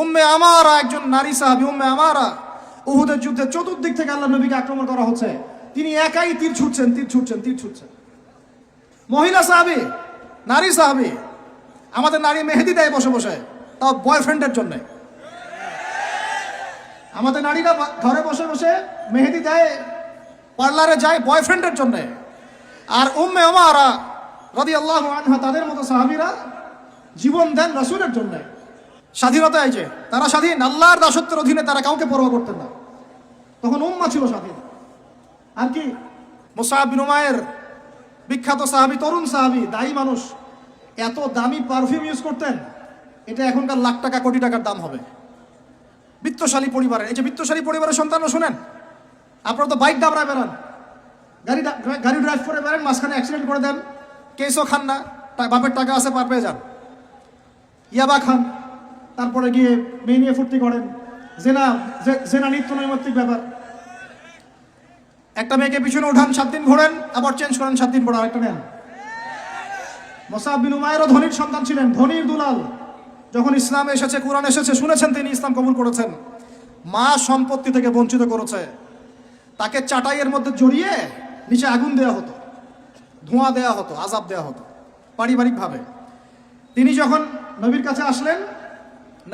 উম্মে আমারা, একজন নারী সাহাবি, উম্মে আমারা। উহুদের যুদ্ধে চতুর্দিক থেকে আল্লাহ নবীকে আক্রমণ করা হচ্ছে। তিনি একাই তীর ছুটছেন তীর ছুটছেন তীর ছুটছেন। মহিলা সাহাবি, নারী সাহাবি, আমাদের নারী মেহেদি দেয় বসে বসে, তাও বয়ফ্রেন্ডের জন্য। আমাদের নারীরা ঘরে বসে বসে মেহেদি দেয়, পার্লারে যায় বয়ফ্রেন্ডের জন্য। আর উম্মে ওমারা রদি আল্লাহ আনহা, তাদের মতো সাহাবিরা জীবন দেন রসুলের জন্য। স্বাধীনতা যে, তারা স্বাধীন, আল্লাহর দাসত্বের অধীনে তারা কাউকে পরোয়া করতেন না। তখন উম্মা ছিল স্বাধীন। আর কি? মুসাহাব বিনুমায়ের বিখ্যাত সাহাবি, তরুণ সাহাবি, দায়ী মানুষ, এত দামি পারফিউম ইউজ করতেন, এটা এখনকার লাখ টাকা, কোটি টাকার দাম হবে। বিত্তশালী পরিবারের, এই যে বিত্তশালী পরিবারের সন্তানরা শোনেন, আপনারা তো বাইক দাবড়ায় বেড়ান। গাড়ি গাড়ি ড্রাইভ করে বেড়ান, মাঝখানে অ্যাক্সিডেন্ট করে দেন। কেসও খান না বাপের টাকা আছে, পার পেয়ে যান। ইয়াবা খান তারপরে গিয়ে মেয়ে নিয়ে ফুর্তি করেন। জেনা জেনা নিত্য নৈমিত্তিক ব্যাপার। একটা মেয়েকে পিছনে উঠান, সাত দিন ঘোরেন, আবার চেঞ্জ করেন, সাত দিন পরে আরেকটা নেন। মোসাব বিন উমায়েরও ধনির সন্তান ছিলেন, ধনির দুলাল। যখন ইসলাম এসেছে, কোরআন এসেছে, শুনেছেন তিনি ইসলাম কবুল করেছেন। মা সম্পত্তি থেকে বঞ্চিত করেছে। তাকে চাটাইয়ের মধ্যে জড়িয়ে নিচে আগুন দেওয়া হতো, ধোঁয়া দেওয়া হতো, আজাব দেওয়া হতো, পারিবারিকভাবে। তিনি যখন নবীর কাছে আসলেন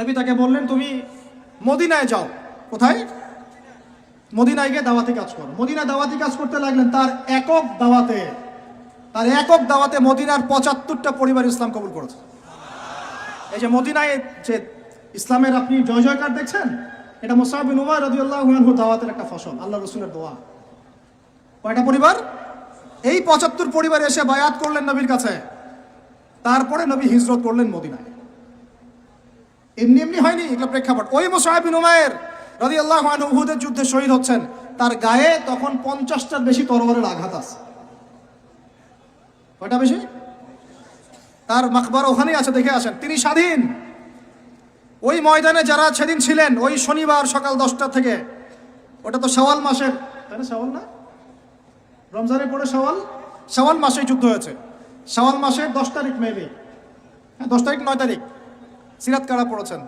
নবী তাকে বললেন, তুমি মদিনায় যাও। কোথায়? মদিনায় গিয়ে দাওয়াতি কাজ করো। মদিনায় দাওয়াতি কাজ করতে লাগলেন তার একক দাওয়াতে। তার একক দাওয়াতে মদিনার পঁচাত্তরটা পরিবার ইসলাম কবুল করেছে। এই যে মদিনায় যে ইসলামের আপনি জয় জয়কার দেখছেন, এটা মোসাহিন উমার রদিউল্লাহ দাওয়াতের একটা ফসল, আল্লাহ রসুলের দোয়া। কয়টা পরিবার? এই পঁচাত্তর পরিবার এসে বায়াত করলেন নবীর কাছে। তারপরে নবী হিজরত করলেন মদিনায়। এমনি এমনি হয়নি এগুলো প্রেক্ষাপট। ওই মোসাহিবিন উমায়ের রদি আল্লাহ উহুদের যুদ্ধে শহীদ হচ্ছেন। তার গায়ে তখন পঞ্চাশটার বেশি তরবারের আঘাত আছে। কয়টা বেশি? তার মাকবার ওখানেই আছে, দেখে আসেন। তিনি স্বাধীন। ওই ময়দানে যারা সেদিন ছিলেন, ওই শনিবার সকাল দশটা থেকে, ওটা তো সওয়াল মাসের, তাই না সওয়াল না? রমজানের পরে সওয়াল সওয়াল মাসেই যুদ্ধ হয়েছে। সওয়াল মাসের দশ তারিখ মেবি হ্যাঁ দশ তারিখ, নয় তারিখ। সিরাত কারা পড়েছেন?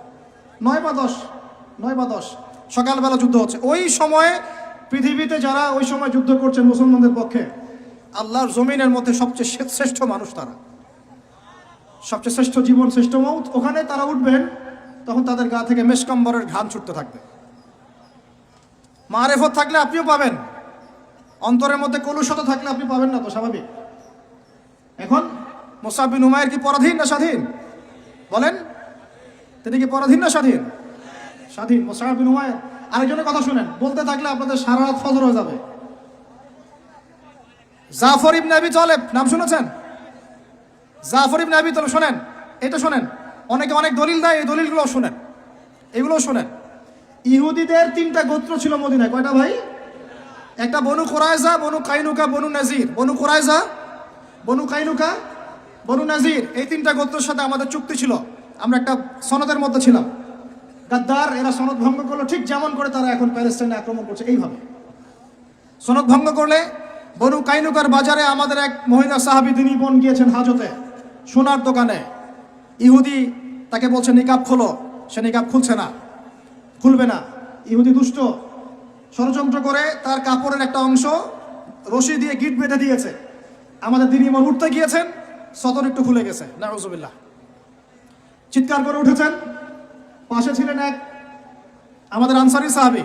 নয় বা দশ? নয় বা দশ? সকালবেলা যুদ্ধ হচ্ছে। ওই সময়ে পৃথিবীতে যারা ওই সময় যুদ্ধ করছেন মুসলমানদের পক্ষে, আল্লাহর জমিনের মধ্যে সবচেয়ে শ্রে- শ্রেষ্ঠ মানুষ তারা। সবচেয়ে শ্রেষ্ঠ জীবন, শ্রেষ্ঠ মৌত। ওখানে তারা উঠবেন, তখন তাদের গা থেকে মেশকম্বরের ঘাম ছুটতে থাকবে। মারেফত থাকলে আপনিও পাবেন। অন্তরের মধ্যে কলুষত থাকলে আপনি পাবেন না তো, স্বাভাবিক। এখন মোসাবিন উমায়ের কি পরাধীন না স্বাধীন? বলেন তিনি কি পরাধীন না স্বাধীন? স্বাধীন। মোসাহাবিন উমায়ের আরেকজনের কথা শুনেন। বলতে থাকলে আপনাদের সারা রাত ফজর হয়ে যাবে। জাফর ইবনে আবি তালেব, নাম শুনেছেন? জাফর ইবনে আবি তালেব, শোনেন, এটা শোনেন। অনেকে অনেক দলিল দেয়, এই দলিলগুলো শোনেন। এগুলো শোনেন। ইহুদিদের তিনটা গোত্র ছিল মদিনায়। কয়টা ভাই? একটা বনু কোরাইজা বনু কাইনুকা, বনু নাজির। বনু কোরাইজা বনু কাইনুকা, বনু নাজির। এই তিনটা গোত্রের সাথে আমাদের চুক্তি ছিল। আমরা একটা সনদের মধ্যে ছিলাম। গাদ্দার এরা সনদ ভঙ্গ করল ঠিক যেমন করে তারা এখন প্যালেস্টাইনে আক্রমণ করছে, এইভাবে। সনদ ভঙ্গ করলে বনু কাইনুকার বাজারে আমাদের এক মহিলা সাহাবি তিনি বোন গিয়েছেন হাজতে, সোনার দোকানে। ইহুদি তাকে বলছে, নিকাব খোলো। সে নিকাব খুলছে না, খুলবে না। ইহুদি দুষ্ট ষড়যন্ত্র করে তার কাপড়ের একটা অংশ রশি দিয়ে গিট বেঁধে দিয়েছে। আমাদের দিনী মন উঠতে গিয়েছেন, সদর একটু খুলে গেছে। নাউজুবিল্লাহ। চিৎকার করে উঠেছেন। পাশে ছিলেন এক আমাদের আনসারি সাহাবি।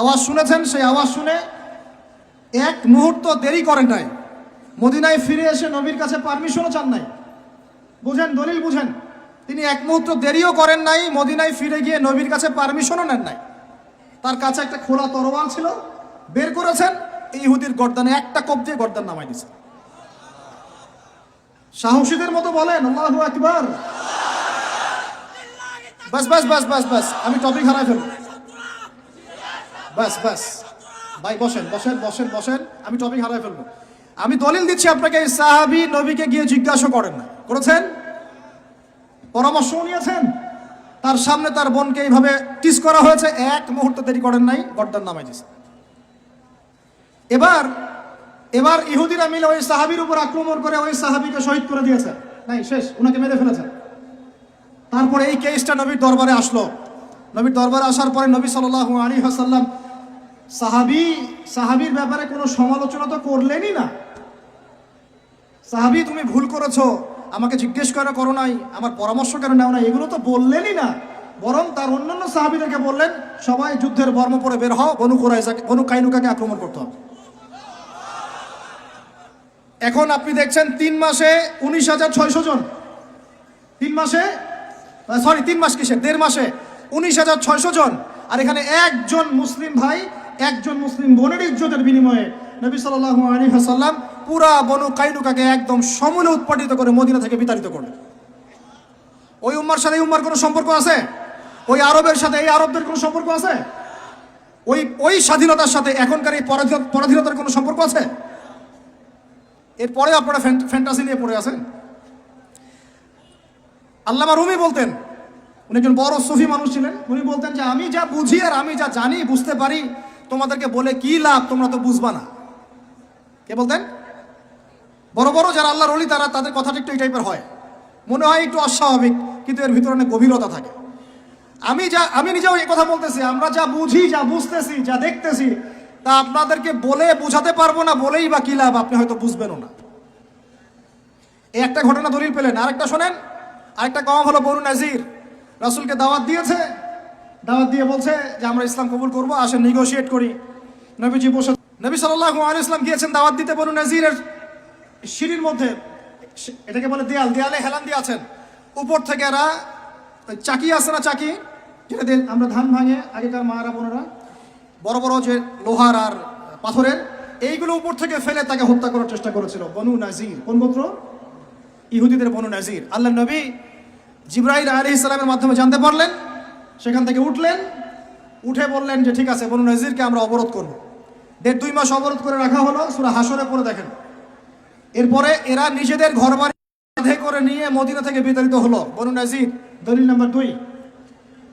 আওয়াজ শুনেছেন, সেই আওয়াজ শুনে এক মুহূর্ত দেরি করেন নাই। মদিনায় ফিরে এসে নবীর কাছে পারমিশনও চান নাই। বুঝেন, দলিল বুঝেন। তিনি এক মুহূর্ত দেরিও করেন নাই, মদিনায় ফিরে গিয়ে নবীর কাছে পারমিশনও নেন নাই। তার কাছে একটা খোলা তরোয়াল ছিল, বের করেছেন, এই ইহুদির গর্দানে একটা কোপ দিয়ে গর্দান নামাই দিয়েছে সাহসীদের মতো বলেন, আল্লাহু আকবার। বাস বাস বাস বাস বাস, আমি টপিক হারাই ফেলব। বাস বাস, ভাই, বসেন বসেন বসেন বসেন, আমি টপিক হারাই ফেলব। আমি দলিল দিচ্ছি আপনাকে সাহাবি নবীকে গিয়ে জিজ্ঞাসা করেন না। করেছেন? পরামর্শ নিয়েছেন? তার সামনে তার বোনকে এইভাবে টিস করা হয়েছে, এক মুহূর্ত দেরি করেন নাই, গর্দান নামাই দিয়েছে। এবার এবার ইহুদিরা মিলে ওই সাহাবির উপর আক্রমণ করে ওই সাহাবিকে শহীদ করে দিয়েছে। নাই, শেষ ওনাকে মেরে ফেলেছে। তারপরে এই কেসটা নবীর দরবারে আসলো। নবীর দরবারে আসার পরে নবী সাল্লাহ আলী হাসাল্লাম সাহাবি, সাহাবির ব্যাপারে কোনো সমালোচনা তো করলেনই না। সাহাবি, তুমি ভুল করেছ, আমাকে জিজ্ঞেস করে করো নাই, আমার পরামর্শ কেন নেও না এগুলো তো বললেনই না। বরং তার অন্যান্য সাহাবিদেরকে বললেন, সবাই যুদ্ধের বর্ম পরে বের হও, বনু কোরাইজাকে, বনু কাইনুকাকে আক্রমণ করতে হবে। এখন আপনি দেখছেন, তিন মাসে উনিশ হাজার ছয়শো জন। তিন মাসে সরি তিন মাস কিসে দেড় মাসে। উনিশ হাজার ছয়শো জন। আর এখানে একজন মুসলিম ভাই, একজন মুসলিম বোনের ইজ্জতের বিনিময়ে নবী সাল্লাহ আলী হাসাল্লাম পুরা বনু কাইনুকাকে একদম সমূলে উৎপাদিত করে মদিনা থেকে বিতাড়িত করলেন। ওই উম্মার সাথে উম্মার কোনো সম্পর্ক আছে? ওই আরবের সাথে এই আরবদের কোনো সম্পর্ক আছে? ওই ওই স্বাধীনতার সাথে এখনকার এই পরাধীন- পরাধীনতার কোনো সম্পর্ক আছে? এরপরে আপনারা ফ্যান- ফ্যান্টাসি নিয়ে পড়ে আছেন? আল্লামা রুমি বলতেন। উনি একজন বড় সুফি মানুষ ছিলেন। উনি বলতেন যে, আমি যা বুঝি আর আমি যা জানি, বুঝতে পারি, তোমাদেরকে বলে কি লাভ, তোমরা তো বুঝবা না। কে বলতেন? বড় বড় যারা আল্লাহর অলি তারা তাদের কথাটা একটু এই টাইপের হয়। মনে হয় একটু অস্বাভাবিক, কিন্তু এর ভিতরে অনেক গভীরতা থাকে। আমি যা, আমি নিজেও এই কথা বলতেছি, আমরা যা বুঝি, যা বুঝতেছি, যা দেখতেছি, তা আপনাদেরকে বলে বোঝাতে পারব না, বলেই বা কি লাভ, আপনি হয়তো বুঝবেনও না। এই একটা ঘটনা দলিল পেলেন। আরেকটা শোনেন। আরেকটা কম হলো বরু নাজির। রাসুলকে দাওয়াত দিয়েছে। দাওয়াত দিয়ে বলছে যে, আমরা ইসলাম কবুল করব আসে নেগোশিয়েট করি। নবীজি বসে নবী সাল্লাহ আলী ইসলাম গিয়েছেন দাওয়াত দিতে বরু নাজিরের সিঁড়ির মধ্যে। এটাকে বলে দেয়াল। দেয়ালে হেলান দিয়ে আছেন। উপর থেকে এরা চাকি আছে না চাকি? যেটা দিয়ে আমরা ধান ভাঙে, আগেকার মারা বোনেরা, বড় বড় যে লোহার আর পাথরের, এইগুলো উপর থেকে ফেলে তাকে হত্যা করার চেষ্টা করেছিল। বনু নাজির। কোন গোত্র? ইহুদিদের বনু নাজির। আল্লাহ নবী জিব্রাইল আলী ইসলামের মাধ্যমে জানতে পারলেন, সেখান থেকে উঠলেন, উঠে বললেন যে, ঠিক আছে, বনু নজিরকে আমরা অবরোধ করব। দেড় দুই মাস অবরোধ করে রাখা হলো, সুরা হাসরে পরে দেখেন। এরপরে এরা নিজেদের ঘর বাড়ি করে নিয়ে মদিনা থেকে বিতাড়িত হলো। বনু নজির, দলিল নাম্বার দুই।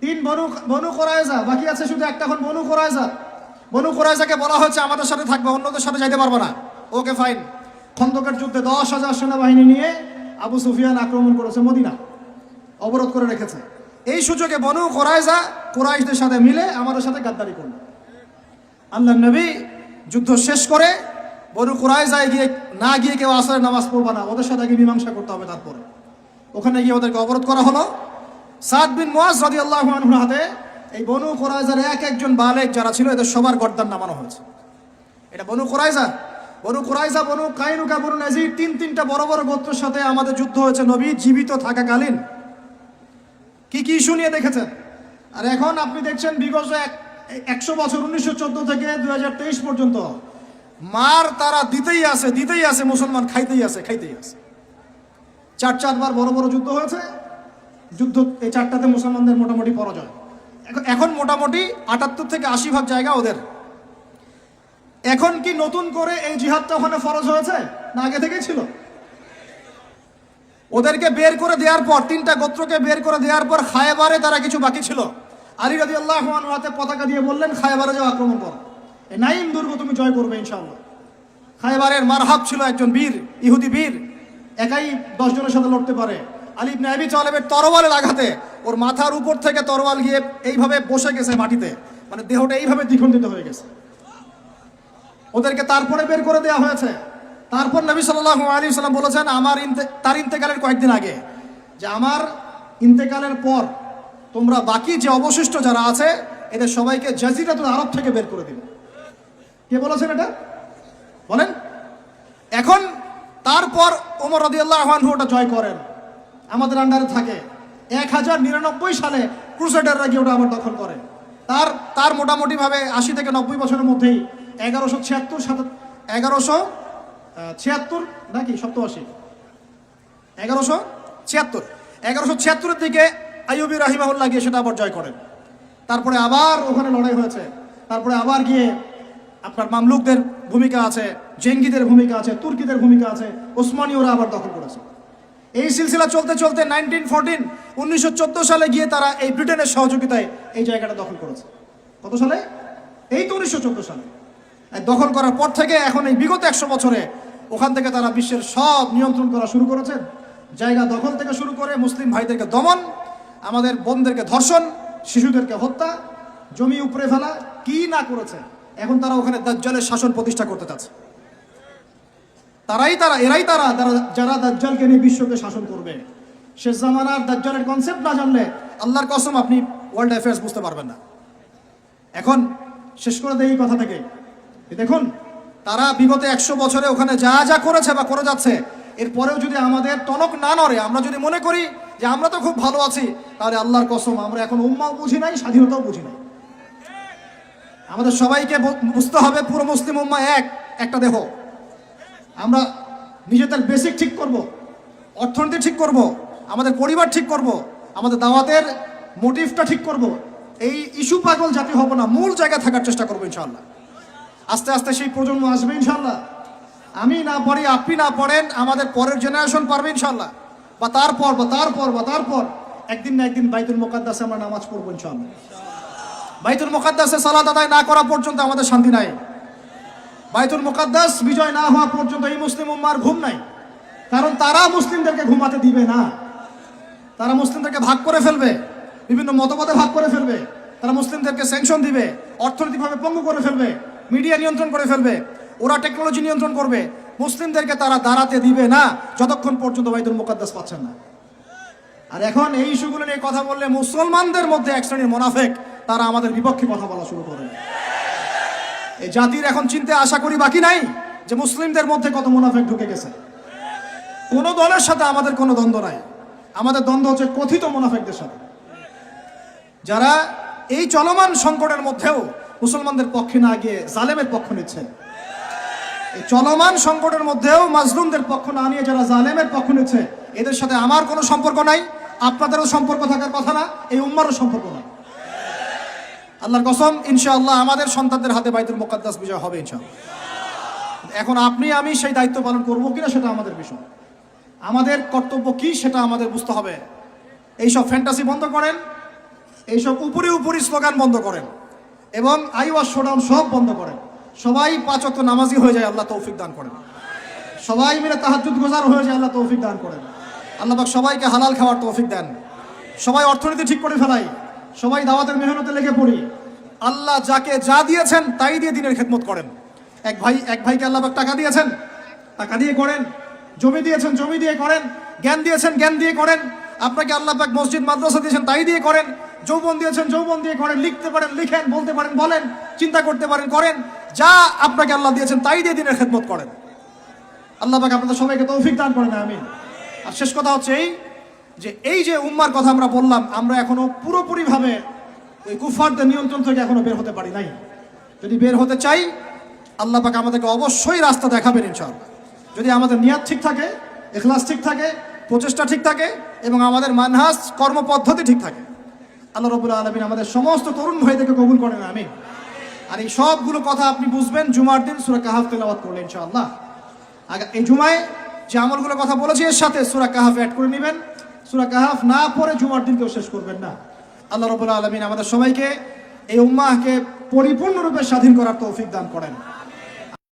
তিন বনু বনু কোরাইজা বাকি আছে শুধু একটা এখন বনু কোরাইজা বনু কোরাইজাকে বলা হয়েছে, আমাদের সাথে থাকবে, অন্যদের সাথে যাইতে পারব না। Okay, fine. খন্দকের যুদ্ধে দশ হাজার সেনাবাহিনী নিয়ে আবু সুফিয়ান আক্রমণ করেছে মদিনা। অবরোধ করে রেখেছে। এই সুযোগে বনু কোরাইজা কোরাইশদের সাথে মিলে আমাদের সাথে গাদ্দারি করল। আল্লাহ নবী যুদ্ধ শেষ করে বনু কোরাইজায় গিয়ে না গিয়ে কেউ আসরে নামাজ পড়বে না, ওদের সাথে গিয়ে মীমাংসা করতে হবে তারপরে। ওখানে গিয়ে ওদেরকে অবরোধ করা হলো। সাদ বিন মোয়াজ রাদি আল্লাহ হাতে এই বনু কোরাইজার এক একজন বালেক যারা ছিল, এদের সবার গর্দান নামানো হয়েছে। এটা বনু কোরাইজা বনু কোরাইজা বনু কাইনুকা, বনু নাজির তিন তিনটা বড় বড় গোত্রের সাথে আমাদের যুদ্ধ হয়েছে। নবী জীবিত থাকাকালীন কি কি ইস্যু নিয়ে দেখেছেন? আর এখন আপনি দেখছেন বিগত এক, একশো বছর, উনিশশো চোদ্দ থেকে দুই হাজার তেইশ পর্যন্ত মার তারা দিতেই আছে দিতেই আছে, মুসলমান খাইতেই আছে খাইতেই আছে। চার চারবার বড় বড় যুদ্ধ হয়েছে, যুদ্ধ, এই চারটাতে মুসলমানদের মোটামুটি পরাজয়। এখন মোটামুটি আটাত্তর থেকে আশি ভাগ জায়গা ওদের। এখন কি নতুন করে এই জিহাদটা ওখানে ফরজ হয়েছে? না আগে থেকেই ছিল? ওদেরকে বের করে দেওয়ার পর, তিনটা গোত্রকে বের করে দেওয়ার পর খায়বারে তারা কিছু বাকি ছিল। আলী রাজি আল্লাহ হাতে পতাকা দিয়ে বললেন, খায়বারে যাও আক্রমণ কর। নাইম দুর্গ তুমি জয় করবে ইনশাআল্লাহ। খায়বারের মারহাব ছিল একজন বীর, ইহুদি বীর। একাই দশ জনের সাথে লড়তে পারে। আলী ইবনে আবি তালেবের তরওয়ালের আঘাতে ওর মাথার উপর থেকে তরোয়াল গিয়ে এইভাবে বসে গেছে মাটিতে। মানে দেহটা এইভাবে দ্বিখণ্ডিত হয়ে গেছে। ওদেরকে তারপরে বের করে দেওয়া হয়েছে। তারপর নবী সাল্লাহ আলী সাল্লাম বলেছেন, আমার তার ইন্তেকালের কয়েকদিন আগে। যে আমার ইন্তেকালের পর তোমরা বাকি যে অবশিষ্ট যারা আছে, এদের সবাইকে জাজিরাতুল আরব থেকে বের করে দিবে। কে বলেছেন এটা? বলেন। এখন তারপর ওমর রদি আল্লাহ ওটা জয় করেন। আমাদের আন্ডারে থাকে। এক হাজার নিরানব্বই সালে ক্রুসেডাররা গিয়ে ওটা আবার দখল করে। তার তার মোটামুটিভাবে আশি থেকে নব্বই বছরের মধ্যেই এগারোশো ছিয়াত্তর সাত, এগারোশো ছিয়াত্তর নাকি সপ্তআশি? এগারোশো ছিয়াত্তর। এগারোশো ছিয়াত্তরের দিকে আইয়ুবী রাহিমাহুল্লাহ গিয়ে সেটা আবার জয় করেন। তারপরে আবার ওখানে লড়াই হয়েছে। তারপরে আবার গিয়ে আপনার মামলুকদের ভূমিকা আছে, জেঙ্গিদের ভূমিকা আছে, তুর্কিদের ভূমিকা আছে, ওসমানীয়রা আবার দখল করেছে। এই সিলসিলা চলতে চলতে নাইনটিন ফোরটিন, উনিশশো চোদ্দ সালে গিয়ে তারা এই ব্রিটেনের সহযোগিতায় এই জায়গাটা দখল করেছে। কত সালে? এই তো উনিশশো চোদ্দ সালে। দখল করার পর থেকে এখন এই বিগত একশো বছরে ওখান থেকে তারা বিশ্বের সব নিয়ন্ত্রণ করা শুরু করেছেন। জায়গা দখল থেকে শুরু করে মুসলিম ভাইদেরকে দমন, আমাদের বোনদেরকে ধর্ষণ, শিশুদেরকে হত্যা, জমি উপরে ফেলা, কি না করেছে, এখন তারা ওখানে দাজ্জালের শাসন প্রতিষ্ঠা করতে চাচ্ছে। তারাই তারা, এরাই তারা যারা- দাজ্জালকে নিয়ে বিশ্বকে শাসন করবে। শেষ জামানার দাজ্জালের কনসেপ্ট না জানলে আল্লাহর কসম আপনি ওয়ার্ল্ড অ্যাফেয়ার্স বুঝতে পারবেন না। এখন শেষ করে দেয় এই কথা থেকে। দেখুন, তারা বিগত একশো বছরে ওখানে যা যা করেছে বা করে যাচ্ছে এরপরেও যদি আমাদের টনক না নড়ে, আমরা যদি মনে করি যে আমরা তো খুব ভালো আছি, তাহলে আল্লাহর কসম, আমরা এখন উম্মাও বুঝি নাই, স্বাধীনতাও বুঝি নাই। আমাদের সবাইকে বুঝতে হবে, পুরো মুসলিম উম্মা এক, একটা দেহ। আমরা নিজেদের বেসিক ঠিক করব, অর্থনীতি ঠিক করব, আমাদের পরিবার ঠিক করব, আমাদের দাওয়াতের মোটিভটা ঠিক করব। এই ইস্যু পাগল জাতি হব না, মূল জায়গায় থাকার চেষ্টা করব ইনশাল্লাহ আস্তে আস্তে সেই প্রজন্ম আসবে ইনশাল্লাহ আমি না পড়ি, আপনি না পড়েন, আমাদের পরের জেনারেশন পারবে ইনশাল্লাহ বা তারপর বা তারপর বা তারপর। একদিন না একদিন বাইতুল মোকাদ্দাসে আমরা নামাজ পড়ব ইনশাল্লাহ বাইতুল মোকাদ্দাসে সালাদ আদায় না করা পর্যন্ত আমাদের শান্তি নাই। বাইতুল মোকাদ্দাস বিজয় না হওয়া পর্যন্ত এই মুসলিম উম্মার ঘুম নাই। কারণ তারা মুসলিমদেরকে ঘুমাতে দিবে না। তারা মুসলিমদেরকে ভাগ করে ফেলবে, বিভিন্ন মতবাদে ভাগ করে ফেলবে। তারা মুসলিমদেরকে স্যাংশন দিবে, অর্থনৈতিকভাবে পঙ্গু করে ফেলবে। মিডিয়া নিয়ন্ত্রণ করে ফেলবে, ওরা টেকনোলজি নিয়ন্ত্রণ করবে, মুসলিমদেরকে তারা দাঁড়াতে দিবে না, যতক্ষণ পর্যন্ত বাইতুল মুকাদ্দাস পাচ্ছেন না। আর এখন এই ইস্যুগুলো নিয়ে কথা বললে মুসলমানদের মধ্যে এক শ্রেণির মোনাফেক, তারা আমাদের বিপক্ষে কথা বলা শুরু করে এই জাতির এখন চিনতে আশা করি বাকি নাই যে মুসলিমদের মধ্যে কত মুনাফেক ঢুকে গেছে। কোন দলের সাথে আমাদের কোনো দ্বন্দ্ব নাই। আমাদের দ্বন্দ্ব হচ্ছে কথিত মোনাফেকদের সাথে। যারা এই চলমান সংকটের মধ্যেও মুসলমানদের পক্ষে না গিয়ে জালেমের পক্ষ নিচ্ছে এই চলমান সংকটের মধ্যেও মাজলুমদের পক্ষ না নিয়ে যারা জালেমের পক্ষ নিচ্ছে, এদের সাথে আমার কোনো সম্পর্ক নাই, আপনাদেরও সম্পর্ক থাকার কথা না, এই উম্মারও সম্পর্ক নাই আল্লাহর কসম, ইনশাআল্লাহ আমাদের সন্তানদের হাতে বাইতুল মোকাদ্দাস বিজয় হবে, ইনশাআল্লাহ। এখন আপনি, আমি সেই দায়িত্ব পালন করব কিনা সেটা আমাদের বিষয়। আমাদের কর্তব্য কি সেটা আমাদের বুঝতে হবে। এইসব ফ্যান্টাসি বন্ধ করেন, এইসব উপরে উপরি স্লোগান বন্ধ করেন। এবং আই ওয়াশ শোডাউন সব বন্ধ করেন। সবাই পাঁচ পাঁচত নামাজি হয়ে যায়, আল্লাহ তৌফিক দান করেন। সবাই মিলে তাহাজুদ গোজার হয়ে যায়, আল্লাহ তৌফিক দান করেন। আল্লাহ পাক সবাইকে হালাল খাওয়ার তৌফিক দেন। সবাই অর্থনীতি ঠিক করে ফেলাই। সবাই দাওয়াতের মেহনতে লেগে পড়ি। আল্লাহ যাকে যা দিয়েছেন, তাই দিয়ে দিনের খেদমত করেন। এক ভাই, এক ভাইকে আল্লাহ পাক টাকা দিয়েছেন, টাকা দিয়ে করেন। জমি দিয়েছেন, জমি দিয়ে করেন। জ্ঞান দিয়েছেন, জ্ঞান দিয়ে করেন। আপনাকে আল্লাহ পাক মসজিদ, মাদ্রাসা দিয়েছেন, তাই দিয়ে করেন। যৌবন দিয়েছেন, যৌবন দিয়ে করেন লিখতে পারেন, লিখেন, বলতে পারেন, বলেন, চিন্তা করতে পারেন, করেন। যা আপনাকে আল্লাহ দিয়েছেন, তাই দিয়ে দিনের খেদমত করেন। আল্লাহ পাক আপনাদের সবাইকে তৌফিক দান করেন আমি আর শেষ কথা হচ্ছে এই যে এই যে উম্মার কথা আমরা বললাম, আমরা এখনও পুরোপুরিভাবে ওই কুফারদের নিয়ন্ত্রণ থেকে এখনও বের হতে পারি নাই। যদি বের হতে চাই, আল্লাহ পাক আমাদেরকে অবশ্যই রাস্তা দেখাবেন, ইনশাআল্লাহ। যদি আমাদের নিয়াত ঠিক থাকে এখলাস ঠিক থাকে, প্রচেষ্টা ঠিক থাকে, এবং আমাদের মানহাস কর্মপদ্ধতি ঠিক থাকে। আল্লাহ রবুল্লা আলমিন আমাদের সমস্ত তরুণ ভাইদেরকে কবুল করেন আমি আর এই সবগুলো কথা আপনি বুঝবেন, জুমার দিন সুরা কাহাফ তেলাওয়াত করলে, ইনশাআল্লাহ। আগা- এই জুমায় যে আমলগুলো কথা বলেছি, এর সাথে সুরা কাহাফ অ্যাড করে নেবেন। সুরা কাহাফ না পড়ে জুমার দিন কেউ শেষ করবেন না। আল্লাহ রবুল্লা আলমিন আমাদের সবাইকে, এই উম্মাহকে পরিপূর্ণরূপে স্বাধীন করার তৌফিক দান করেন।